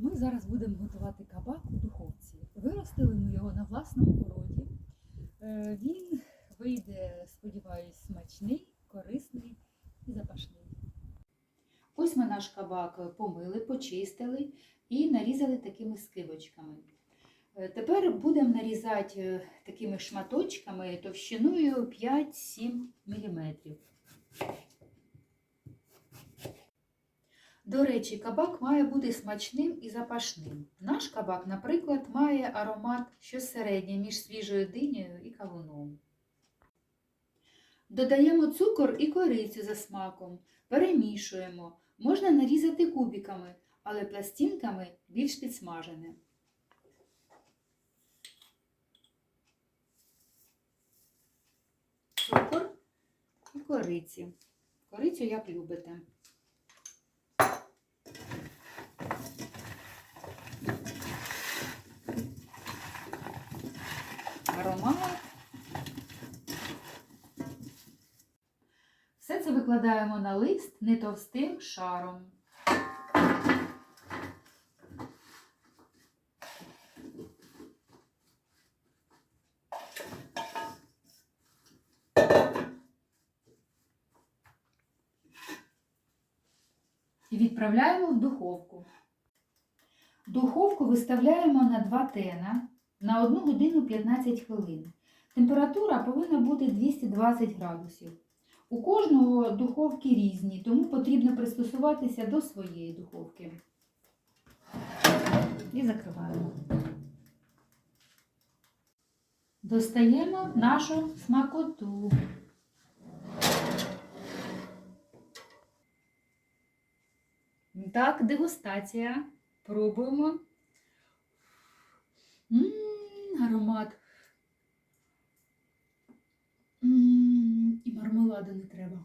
Ми зараз будемо готувати кабак у духовці. Виростили ми його на власному городі. Е, Він вийде, сподіваюсь, смачний, корисний і запашний. Ось ми наш кабак помили, почистили і нарізали такими скибочками. Е, Тепер будемо нарізати е, такими шматочками товщиною 5-7 мм. До речі, кабак має бути смачним і запашним. Наш кабак, наприклад, має аромат щось середнє між свіжою динею і кавуном. Додаємо цукор і корицю за смаком, перемішуємо. Можна нарізати кубиками, але пластинками більш підсмажене. Цукор і кориці. Корицю як любите. Аромат. Все це викладаємо на лист не товстим шаром. І відправляємо в духовку. Духовку виставляємо на 2 тена на 1 годину 15 хвилин. Температура повинна бути 220 градусів. У кожного духовки різні, тому потрібно пристосуватися до своєї духовки. І закриваємо. Достаємо нашу смакоту. Так, дегустація. Пробуємо. Ммм, аромат. М, не треба.